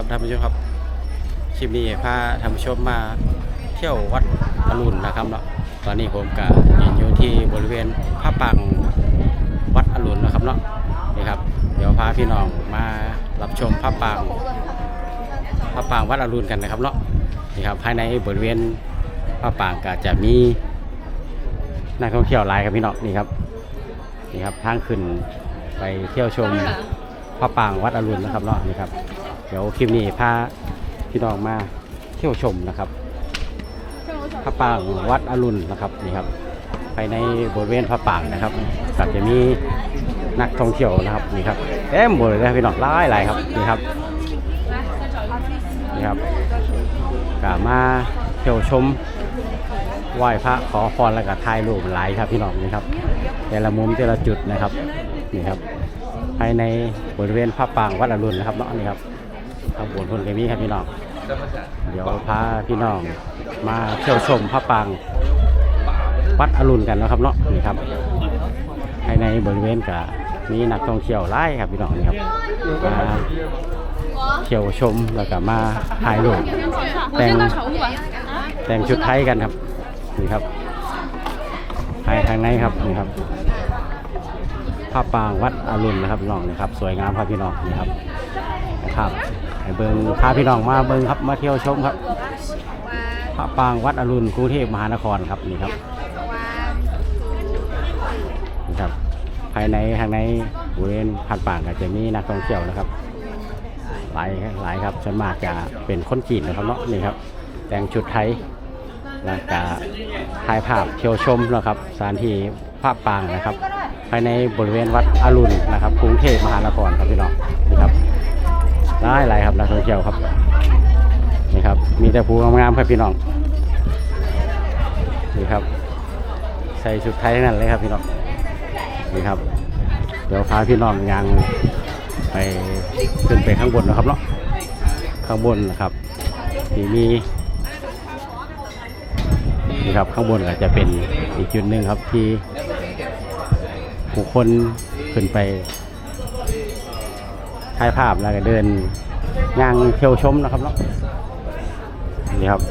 ครับท่านผู้ชมครับคลิปนี้พาท่านผู้ชมมาเที่ยววัดอรุณนะครับเนาะตอนนี้ผมก็ยืนอยู่ที่บริเวณพระปรางวัดอรุณนะครับเนาะนี่ครับ เดี๋ยวพาพี่น้องมารับชมพระปรางพระปรางวัดอรุณกันนะครับเนาะนี่ครับภายในบริเวณพระปรางก็จะมีนักท่องเที่ยวหลายครับพี่น้องนี่ครับนี่ครับทางขึ้นไปเที่ยวชมพระปรางวัดอรุณนะครับเนาะนี่ครับ เดี๋ยวคลิปนี้พาพี่น้องมาเที่ยวชมนะครับพระปรางวัดอรุณนะครับนี่ครับภายในบริเวณพระปรางนะครับก็จะมีนักท่องเที่ยวนะครับนี่ครับเต็มหมดเลยนะพี่น้องหลายหลายครับนี่ครับนี่ครับก็มาเที่ยวชมไหว้พระขอพรแล้วก็ถ่ายรูปหลายครับพี่น้องนี่ครับแต่ละมุมแต่ละจุดนะครับนี่ครับภายในบริเวณพระปรางวัดอรุณนะครับเนาะนี่ครับ ข้างบนพนกมีครับพี่น้อง เดี๋ยวพาพี่น้องมาเที่ยวชมพระปรางวัดอรุณกันนะครับเนาะนี่ครับภายในบริเวณกับมีนักท่องเที่ยวหลายครับพี่น้องนี่ครับมาเที่ยวชมแล้วก็มาถ่ายรูปแต่งแต่งชุดไทยกันครับนี่ครับภายทางในครับนี่ครับพระปรางวัดอรุณนะครับน้องนะครับ สวยงามครับพี่น้องนี่ครับครับ ให้เบิงพาพี่น้องมาเบิงครับมาเที่ยวชมครับพระปรางวัดอรุณกรุงเทพมหานครครับนี่ครับนี่ครับ ภายในทางในบริเวณพันปางก็จะมีนักท่องเที่ยวนะครับ หลายหลายครับส่วนมากจะเป็นคนจีนนะครับเนาะนี่ครับ แต่งชุดไทยแล้วก็ถ่ายภาพเที่ยวชมนะครับสถานที่ภาพปางนะครับ ภายในบริเวณวัดอรุณนะครับกรุงเทพมหานครครับพี่น้องนี่ครับ หลายหลายครับนักท่องเที่ยวครับนี่ครับ มีแต่ภูงามๆครับพี่น้องนี่ครับ ใส่ชุดไทยทั้งนั้นเลยครับพี่น้องนี่ครับ เดี๋ยวพาพี่น้องยางไปขึ้นไปข้างบนนะครับเนาะข้างบนนะครับที่มีนี่ครับข้างบนก็จะเป็นอีกจุดหนึ่งครับที่บุคคลขึ้นไป ถ่ายภาพแล้วก็เดินย่างเที่ยวชมนะครับเนาะนี่ครับ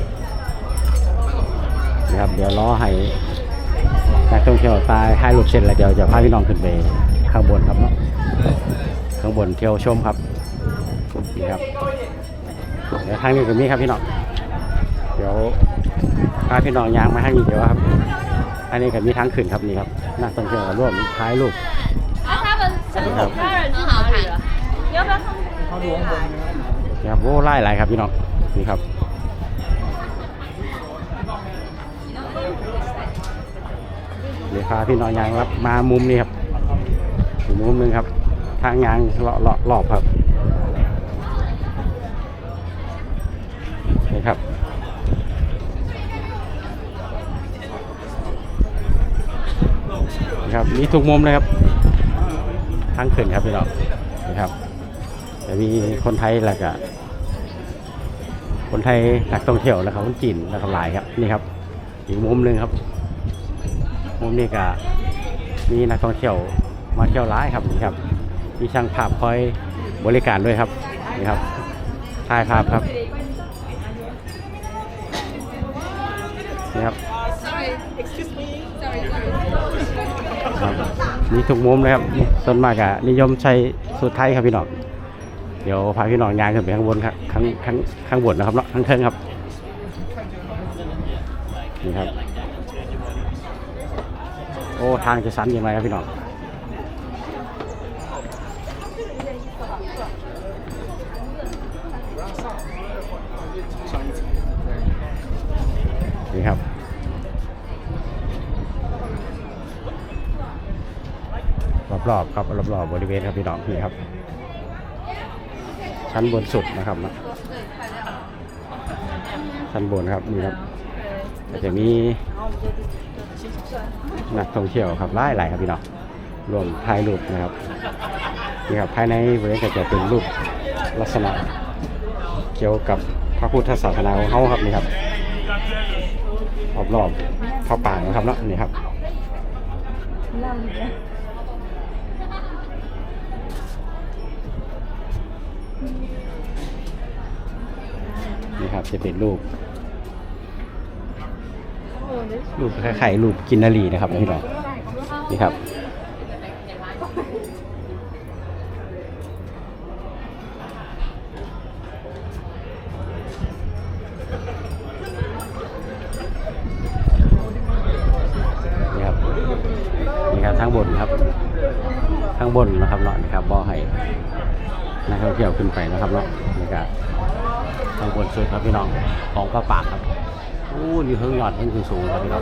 นี่ครับ เดี๋ยวล้อให้นักท่องเที่ยวตายถ่ายรูปเสร็จแล้วเดี๋ยวจะพาพี่น้องขึ้นไปข้างบนครับเนาะข้างบนเที่ยวชมครับนี่ครับเดี๋ยวทางนี้ก็มีครับพี่น้องเดี๋ยวพาพี่น้องย่างมาทางนี้เดี๋ยวครับอันนี้ก็มีทางขึ้นครับนี่ครับนักท่องเที่ยวก็ร่วมถ่ายรูป อยวางบครับโอ้ไล่หลาครับพี่น้องนี่ครับเลยพาพี่น้องยางรับมามุมนี้ครับอีกมุมนึงครับ ทางยางเลาะเลาะรอบครับนี่ครับนะครับมีทุกมุมเลยครับ ทั้งเขื่อนครับพี่น้องนะครับ แต่มีคนไทยแล้วก็คนไทยนักท่องเที่ยวแล้วครับคนจีนแล้วก็หลายครับนี่ครับอีกมุมหนึ่งครับ มุมนี้ก็มีนักท่องเที่ยวมาเที่ยวร้ายครับนี่ครับ มีช่างภาพคอยบริการด้วยครับนี่ครับถ่ายภาพครับนี่ครับมีทุกมุมเลยครับส่วนมากอะนิยมใช้สูตรไทยครับพี่น้อง เดี๋ยวพาพี่น้องยางขึ้นไปข้างบนครับข้างข้างข้างบนนะครับเนาะข้างเทิงครับนี่ครับ โอ้ทางจะสันยังไงครับพี่น้องนี่ครับรอบๆครับรอบๆบริเวณครับพี่น้องนี่ครับ ชั้นบนสุดนะครับนะชั้นบนครับนี่ครับจะมีนักท่องเที่ยวครับหลายหลายครับพี่น้องรวมถ่ายรูปนะครับนี่ครับภายในบริเวณก็จะเป็นรูปลักษณะเกี่ยวกับพระพุทธศาสนาของเขาครับนี่ครับรอบๆเข้าป่านะครับเนาะนี่ครับ จะเป็นรูปรูปคล้ายๆรูปกินนารีนะครับพี่น้องนี่ครับนี่ครับนี่ครับทั้งบนครับทั้งบนนะครับเนาะนี่ครับบ่อให้นักท่องเที่ยวขึ้นไปนะครับเนาะนี่ครับ ทั้งบนสุดครับพี่น้องของพระปากครับอู้อยู่เทิงยอดเทิงสูงครับพี่น้อง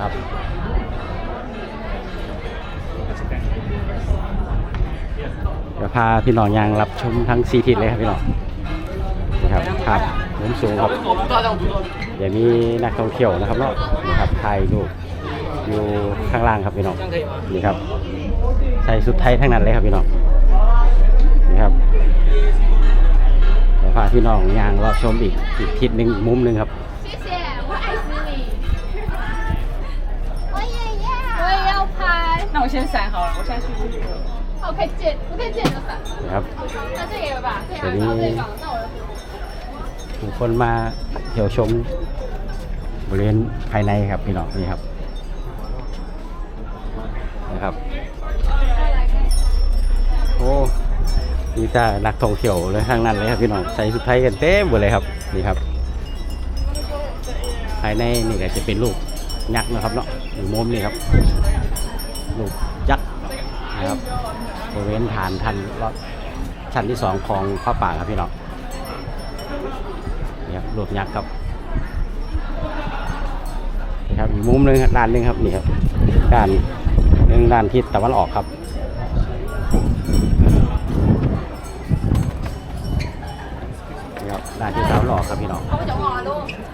ครับเดี๋ยวพาพี่น้องยางรับชมทั้งสี่ทิศเลยครับพี่น้องนี่ครับครับมุมสูงครับเดี๋ยวมีนักท่องเที่ยวนะครับเนาะนี่ครับถ่ายรูอยู่ข้างล่างครับพี่น้องนี่ครับใส่ชุดไทยทั้งนั้นเลยครับพี่น้อง พาพี่น้องยางรอชมอีกอีกทิศหนึ่งอีกมุมหนึ่งครับ 谢谢，我爱死你。我也要，我也要拍。那我先闪好了，我现在去去。我可以借，我可以借你的伞。 นะครับ 那这个吧，这个，这里然后这个，那我的。 ผู้คนมาเที่ยวชมบริเวณภายในครับพี่น้องนี่ครับนะครับ โอ้ มีแต่นักท่องเที่ยวเลยทางนั้นเลยครับพี่น้องใส่ชุดไทยกันเต็มหมดเลยครับนี่ครับ ภายในนี่ก็จะเป็นรูปยักษ์นะครับเนาะอยู่มุมนี่ครับรูปยักษ์นะครับบริเวณฐานทันรอบชั้นที่สองของพระป่าครับพี่น้องนี่ครับรูปยักษ์ครับนี่ครับอีกมุมหนึงด้านหนึงครับนี่ครับด้านหนึ่งด้านทิศตะวันออกครับ ครับพี่น้อง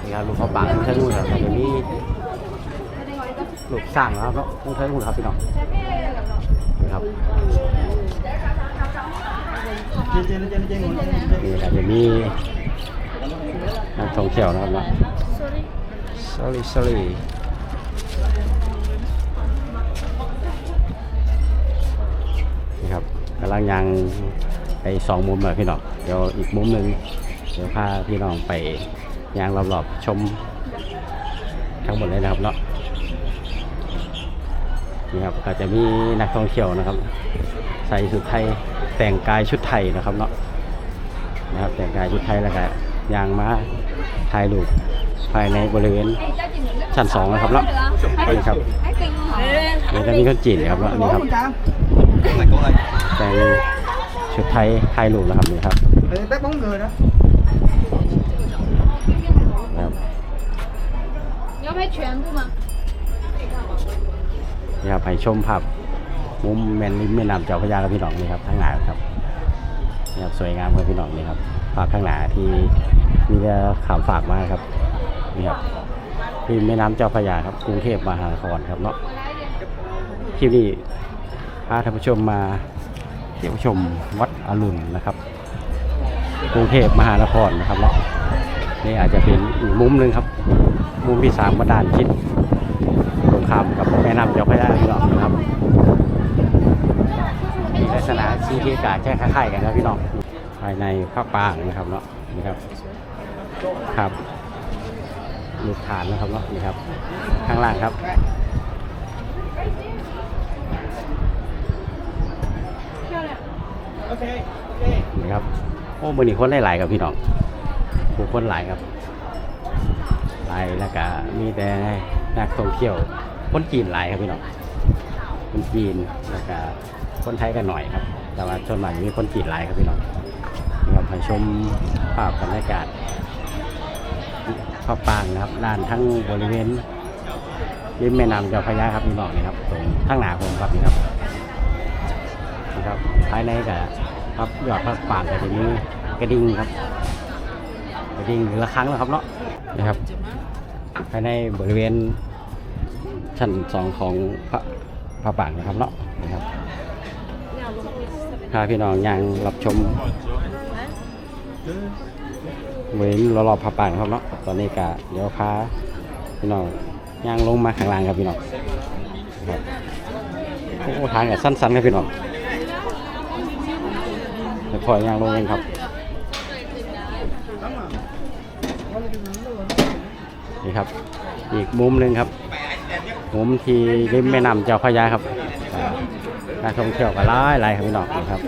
นี่ครับลูกเขาปากมันใช่นู่นครับเดี๋ยวนี้ลูกสร้างแล้วครับเนาะต้องใช้นู่นครับพี่น้องนี่ครับนี่แหละเดี๋ยวนี้นักท่องเที่ยวนะครับเนาะ sorry sorry นี่ครับกำลังยังไปสองมุมเลยพี่น้องเดี๋ยวอีกมุมหนึ่ง เดี๋ยวพาพี่น้องไปยางรอบๆชมทั้งหมดเลยนะครับเนาะนี่ครับก็จะมีนักท่องเที่ยวนะครับ ใส่ชุดไทยแต่งกายชุดไทยนะครับเนาะนะครับแต่งกายชุดไทยแล้วก็ยางมาถ่ายรูปภายในบริเวณชั้นสองนะครับเนาะนี่ครับเดี๋ยวจะมีคนจีนนะครับเนาะนี่ครับแต่งชุดไทยถ่ายรูปนะครับนี่ครับ ครับ 你要拍全部吗？ นี่ครับให้ชมภาพมุมแม่นริมแม่น้ำเจ้าพระยาครับพี่น้องนี่ครับข้างหน้าครับนี่ครับสวยงามครับพี่น้องนี่ครับภาพข้างหน้าที่มีเรือขามฝากมาครับนี่ครับริมแม่น้ำเจ้าพระยาครับกรุงเทพมหานครครับเนาะคลิปนี้พาท่านผู้ชมมาเที่ยวชมวัดอรุณนะครับ กรุงเทพมหานครนะครับเนาะ นี่อาจจะเป็นอีกมุมหนึ่งครับ มุมที่สามมาด้านทิศตรงข้ามกับแม่น้ำเจ้าพระยาพี่น้องนะครับมีลักษณะชีที่กาแค่คล้ายๆกันครับพี่น้องภายในพระปางนะครับเนาะนี่ครับครับลูกฐานนะครับเนาะนี่ครับ ข้างล่างครับนี่ครับโอ้มือนี้คนหลายๆครับพี่น้อง ผู้คนหลายครับหลายแล้วก็มีแต่นักท่องเที่ยวคนจีนหลายครับพี่น้องคนจีนแล้วก็คนไทยกันหน่อยครับ แต่ว่าชนใหม่มีคนจีนหลายครับพี่น้องนี่ครับไปชมภาพบรรยากาศพระปางนะครับด้านทั้งบริเวณริมแม่น้ำเจ้าพระยาครับพี่น้องนี่ครับตรงข้งหน้าผมครับนี่ครับนะครับภายในกับครับยอดพระปางก็จะมีกระดิ่งครับ กระดิ่งละครั้งแล้วครับเนาะนะครับภายในบริเวณชั้นสองของพระพระปรางนะครับเนาะนะครับพาพี่น้องยังรับชมบริเวณรอบๆพระปรางครับเนาะตอนนี้กะเดี๋ยวพาพี่น้องย่างลงมาข้างล่างครับพี่น้องครับโอ้ทางกับสั้นๆครับพี่น้องเดี๋ยวคอยย่างลงกันครับ นี่ครับ อีกมุมหนึ่งครับ มุมที่ริมแม่น้ำเจ้าพระยาครับอ่านักท่องเที่ยวก็หลายหลายครับพี่น้องนะครับ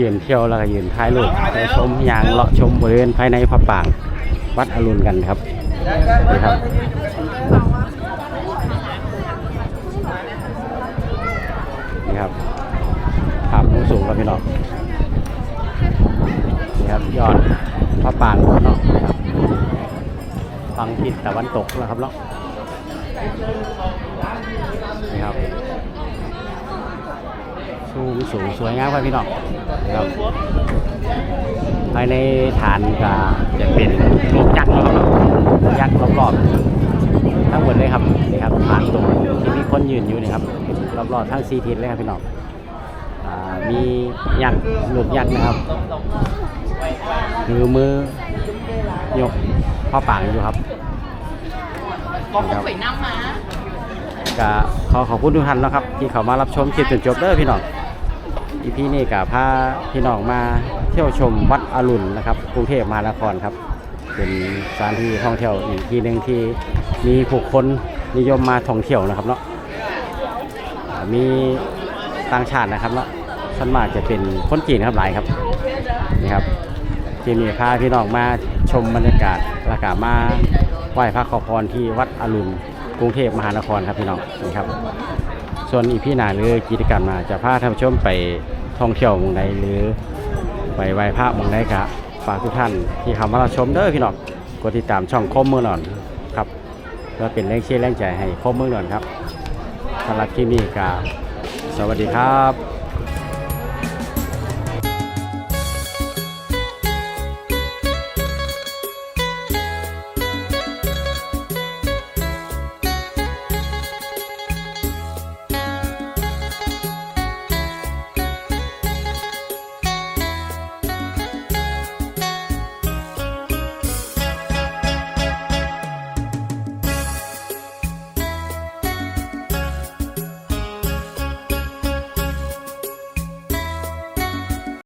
ยืนเที่ยวแล้วก็ยืนถ่ายรูปไปชมยางเลาะชมบริเวณภายในพระปรางวัดอรุณกันครับนี่ครับนี่ครับภาพมุมสูงครับพี่น้องนี่ครับยอดพระปรางเนาะนี่ครับ ฝั่งทิศตะวันตกแล้วครับเนาะนี่ครับสูงสูงสวยงามครับพี่น้องครับภายในฐานก็จะเป็นลูกยักษ์นะครับยักษ์รอบๆทั้งหมดเลยครับนี่ครับฐานตรงที่มีคนยืนอยู่นี่ครับรอบๆทั้งสี่ทิศเลยครับพี่น้องมียักษ์ลูกยักษ์นะครับมือมือ ยกพ่อปางอยู่ครับ có không phải năm mà ก็ขอขอบคุณทุกท่านนะครับ ที่เข้ามารับชมคลิปจนจบเด้อพี่น้องอีพีนี้กับพาพี่น้องมาเที่ยวชมวัดอรุณนะครับกรุงเทพมหานครครับ เป็นสถานที่ท่องเที่ยวอีกที่หนึ่งที่มีผู้คนนิยมมาท่องเที่ยวนะครับเนาะอ่ามีต่างชาตินะครับเนาะส่วนมากจะเป็นคนจีนครับหลายครับนี่ครับที่นี่พาพี่น้องมา ชมบรรยากาศแล้วก็มาไหว้พระขอพรที่วัดอรุณกรุงเทพมหานครครับพี่น้องนี่ครับ ส่วนอีพี่หนาหรือกิจกรรมมาจะพาท่านผู้ชมไปท่องเที่ยวหมองใดหรือไปไหว้พระหมองใดครับฝากทุกท่านที่เข้ามาชมเด้อพี่น้องกดติดตามช่องคมเมืองหนอนครับเพื่อเป็นแรงเชียร์แรงใจให้คมเมืองหนอนครับสำหรับที่นี่ก็สวัสดีครับ